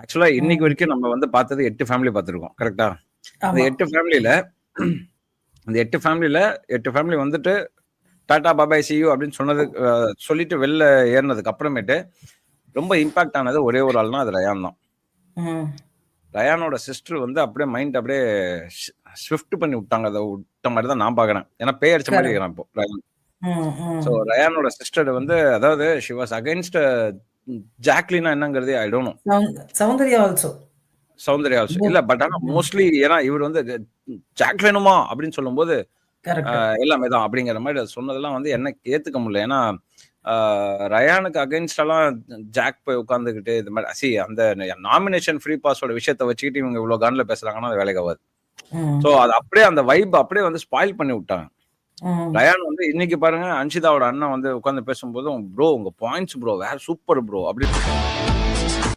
ஆக்சுவலா. இன்னைக்கு வரைக்கும் நம்ம வந்து பார்த்தது எட்டு ஃபேமிலி பார்த்துருக்கோம் கரெக்டா அந்த. எட்டு ஃபேமிலியில அந்த எட்டு ஃபேமிலியில எட்டு ஃபேமிலி வந்துட்டு டாடா பாபாய் சியூ அப்படின்னு சொன்னது சொல்லிட்டு வெளில ஏறினதுக்கு அப்புறமேட்டு ரொம்ப இம்பாக்ட் ஆனது ஒரே ஒரு ஆள்னா அது ரயான் தான். ரயானோட சிஸ்டர் வந்து அப்படியே மைண்ட் அப்படியே ஸ்விஃப்ட் பண்ணி விட்டாங்க அதை விட்ட மாதிரி தான் நான் பார்க்கறேன் ஏன்னா பேய் அடிச்ச மாதிரி. இருக்கிறான் இப்போ ரயான். ஸோ ரயானோட சிஸ்டர் வந்து அதாவது ஷி வாஸ் அகைன்ஸ்ட் ஜாக்லினா என்னங்கிறது I don't know Soundarya also Soundarya also இல்ல பட் ஆனா மோஸ்ட்லி ஏன்னா இவர் வந்து ஜாக் வேணுமா அப்படின்னு சொல்லும்போது எல்லாமே தான் அப்படிங்கிற மாதிரி சொன்னதெல்லாம் வந்து என்ன ஏத்துக்க முடியல. ஏன்னா ரயானுக்கு அகைன்ஸ்டெல்லாம் ஜாக் போய் உட்காந்துக்கிட்டு இது மாதிரி சி அந்த நாமினேஷன் ஃப்ரீ பாஸோட விஷயத்தை வச்சுக்கிட்டு இவங்க இவ்வளவு கன்ல பேசுறாங்கன்னா அது வேலைக்கு ஆகாது. ஸோ அது அப்படியே அந்த வைப் அப்படியே வந்து ஸ்பாயில் பண்ணி விட்டாங்க. டயான் வந்து இன்னைக்கு பாருங்க அன்ஷிதாவோட அண்ணன் வந்து உட்காந்து பேசும்போது ப்ரோ உங்க பாயிண்ட்ஸ் ப்ரோ வேற சூப்பர் ப்ரோ அப்படி